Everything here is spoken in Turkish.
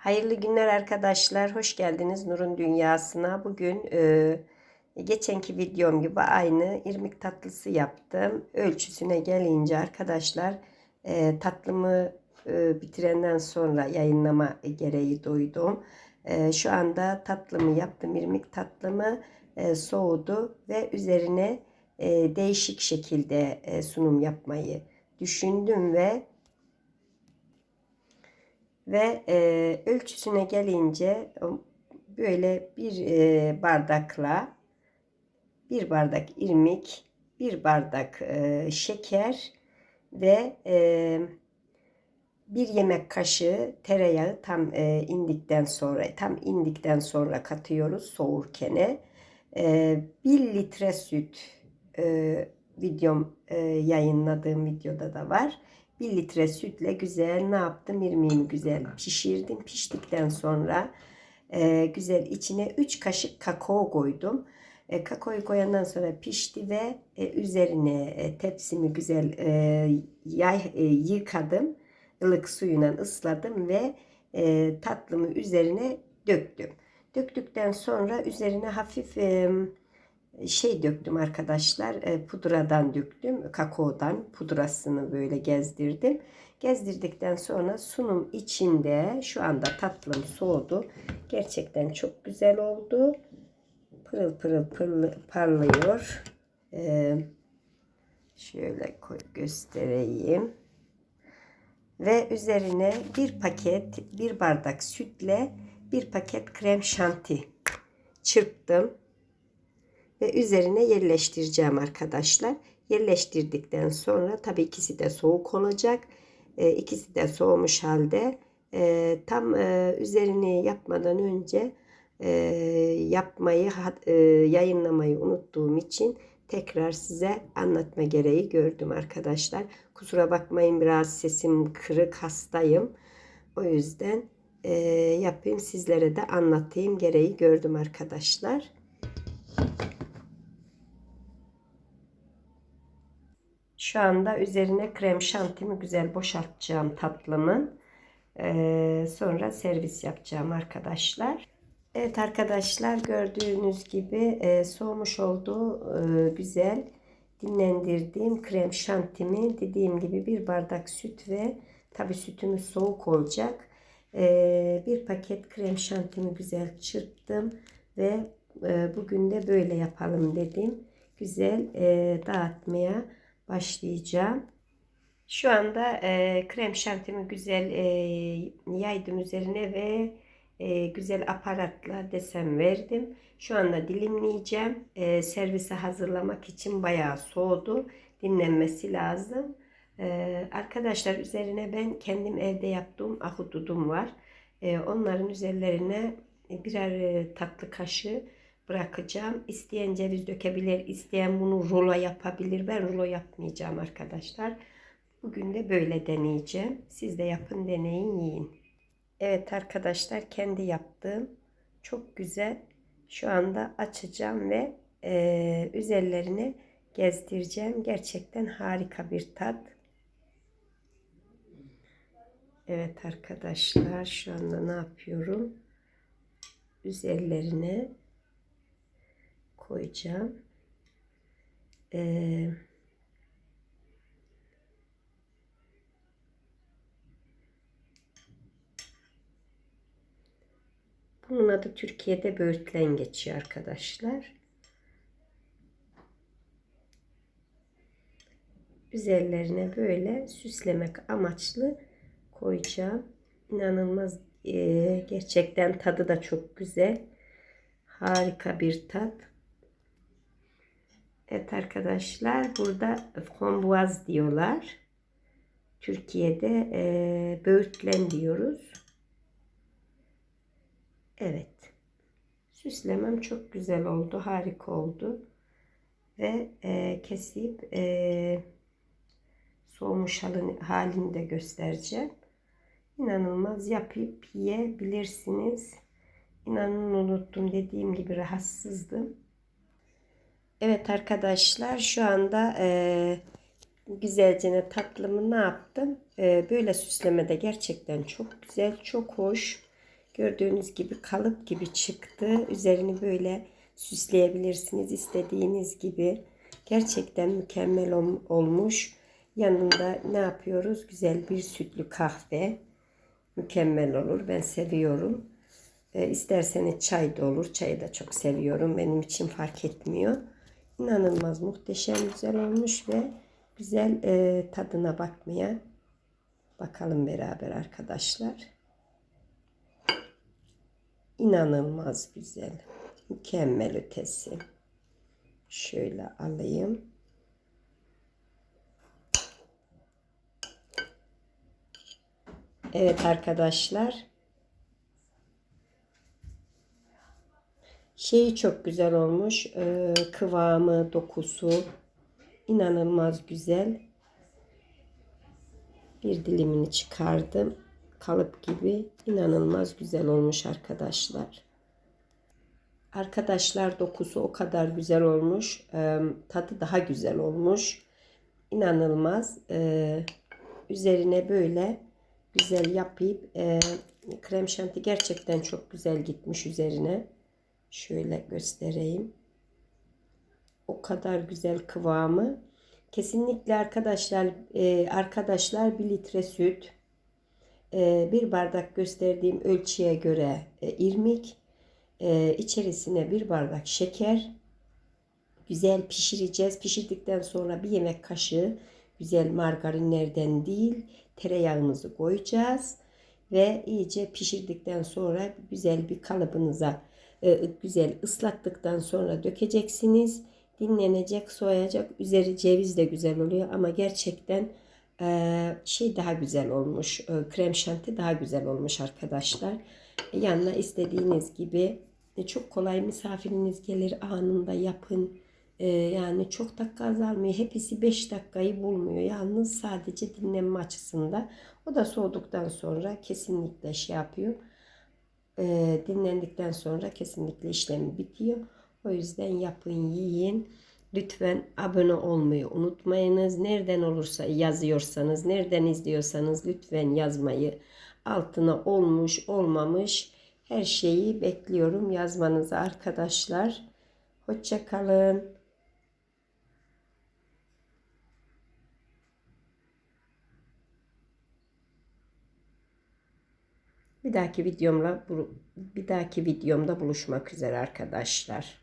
Hayırlı günler arkadaşlar. Hoş geldiniz Nur'un Dünyası'na. Bugün e, geçenki videom gibi aynı irmik tatlısı yaptım. Ölçüsüne gelince arkadaşlar e, tatlımı e, bitirenden sonra yayınlama gereği duydum. E, şu anda tatlımı yaptım. irmik tatlımı e, soğudu ve üzerine e, değişik şekilde e, sunum yapmayı düşündüm ve ve e, ölçüsüne gelince böyle bir e, bardakla bir bardak irmik, bir bardak e, şeker ve e, bir yemek kaşığı tereyağı tam e, indikten sonra tam indikten sonra katıyoruz soğurkene. E, bir litre süt e, videom e, yayınladığım videoda da var. 1 litre sütle güzel ne yaptım? İrmiğimi güzel pişirdim. Piştikten sonra e, güzel içine 3 kaşık kakao koydum. E, kakaoyu koyandan sonra pişti ve e, üzerine e, tepsimi güzel e, yay, e, yıkadım. ılık suyuna ısladım ve e, tatlımı üzerine döktüm. Döktükten sonra üzerine hafif e, şey döktüm arkadaşlar. e, pudradan döktüm. Kakaodan pudrasını böyle gezdirdim. Gezdirdikten sonra sunum içinde şu anda tatlım soğudu. Gerçekten çok güzel oldu. Pırıl pırıl pırıl parlıyor. E, şöyle göstereyim. Ve üzerine bir paket, bir bardak sütle bir paket krem şanti çırptım ve üzerine yerleştireceğim arkadaşlar. Yerleştirdikten sonra tabii ikisi de soğuk olacak. E, ikisi de soğumuş halde e, tam e, üzerini yapmadan önce e, yapmayı e, yayınlamayı unuttuğum için tekrar size anlatma gereği gördüm arkadaşlar. Kusura bakmayın biraz sesim kırık hastayım. O yüzden e, yapayım sizlere de anlatayım gereği gördüm arkadaşlar. Şu anda üzerine krem şantimi güzel boşaltacağım tatlımın. Ee, sonra servis yapacağım arkadaşlar. Evet arkadaşlar gördüğünüz gibi e, soğumuş olduğu e, güzel dinlendirdiğim krem şantimi dediğim gibi bir bardak süt ve tabi sütümüz soğuk olacak. E, bir paket krem şantimi güzel çırptım ve e, bugün de böyle yapalım dedim. Güzel e, dağıtmaya başlayacağım. Şu anda e, krem şantimi güzel e, yaydım üzerine ve e, güzel aparatla desen verdim. Şu anda dilimleyeceğim. E, servise hazırlamak için bayağı soğudu. Dinlenmesi lazım. E, arkadaşlar üzerine ben kendim evde yaptığım ahududum var. E, onların üzerlerine birer e, tatlı kaşığı bırakacağım. İsteyen ceviz dökebilir, isteyen bunu rulo yapabilir. Ben rulo yapmayacağım arkadaşlar. Bugün de böyle deneyeceğim. Siz de yapın, deneyin, yiyin. Evet arkadaşlar kendi yaptığım çok güzel. Şu anda açacağım ve e, üzerlerine gezdireceğim. Gerçekten harika bir tat. Evet arkadaşlar şu anda ne yapıyorum? Üzerlerine koyacağım. Ee, bunun adı Türkiye'de böğürtlen geçiyor arkadaşlar. Üzerlerine böyle süslemek amaçlı koyacağım. İnanılmaz e, gerçekten tadı da çok güzel. Harika bir tat. Evet arkadaşlar burada frambuaz diyorlar. Türkiye'de e, böğürtlen diyoruz. Evet. Süslemem çok güzel oldu. Harika oldu. Ve e, kesip e, soğumuş halini, de göstereceğim. İnanılmaz yapıp yiyebilirsiniz. İnanın unuttum dediğim gibi rahatsızdım. Evet arkadaşlar şu anda e, güzelce tatlımı ne yaptım? E, böyle süslemede gerçekten çok güzel, çok hoş. Gördüğünüz gibi kalıp gibi çıktı. Üzerini böyle süsleyebilirsiniz istediğiniz gibi. Gerçekten mükemmel ol- olmuş. Yanında ne yapıyoruz? Güzel bir sütlü kahve. Mükemmel olur. Ben seviyorum. E, isterseniz çay da olur. Çayı da çok seviyorum. Benim için fark etmiyor. İnanılmaz muhteşem güzel olmuş ve güzel e, tadına bakmaya bakalım beraber arkadaşlar. İnanılmaz güzel. Mükemmel ötesi. Şöyle alayım. Evet arkadaşlar. Şeyi çok güzel olmuş. Ee, kıvamı, dokusu inanılmaz güzel. Bir dilimini çıkardım. Kalıp gibi inanılmaz güzel olmuş arkadaşlar. Arkadaşlar dokusu o kadar güzel olmuş. Ee, tadı daha güzel olmuş. İnanılmaz. Ee, üzerine böyle güzel yapıp e, krem şanti gerçekten çok güzel gitmiş üzerine. Şöyle göstereyim. O kadar güzel kıvamı. Kesinlikle arkadaşlar e, arkadaşlar bir litre süt, e, bir bardak gösterdiğim ölçüye göre e, irmik, e, içerisine bir bardak şeker, güzel pişireceğiz. Pişirdikten sonra bir yemek kaşığı güzel margarinlerden değil tereyağımızı koyacağız ve iyice pişirdikten sonra güzel bir kalıbınıza güzel ıslattıktan sonra dökeceksiniz. Dinlenecek, soğuyacak. Üzeri ceviz de güzel oluyor ama gerçekten e, şey daha güzel olmuş. E, krem şanti daha güzel olmuş arkadaşlar. Yanına istediğiniz gibi e, çok kolay misafiriniz gelir anında yapın. E, yani çok dakika azalmıyor. Hepsi 5 dakikayı bulmuyor. Yalnız sadece dinlenme açısında. O da soğuduktan sonra kesinlikle şey yapıyor. E, dinlendikten sonra kesinlikle işlemi bitiyor. O yüzden yapın, yiyin. Lütfen abone olmayı unutmayınız. Nereden olursa yazıyorsanız, nereden izliyorsanız lütfen yazmayı. Altına olmuş, olmamış her şeyi bekliyorum yazmanızı arkadaşlar. Hoşça kalın. Bir dahaki videomla bir dahaki videomda buluşmak üzere arkadaşlar.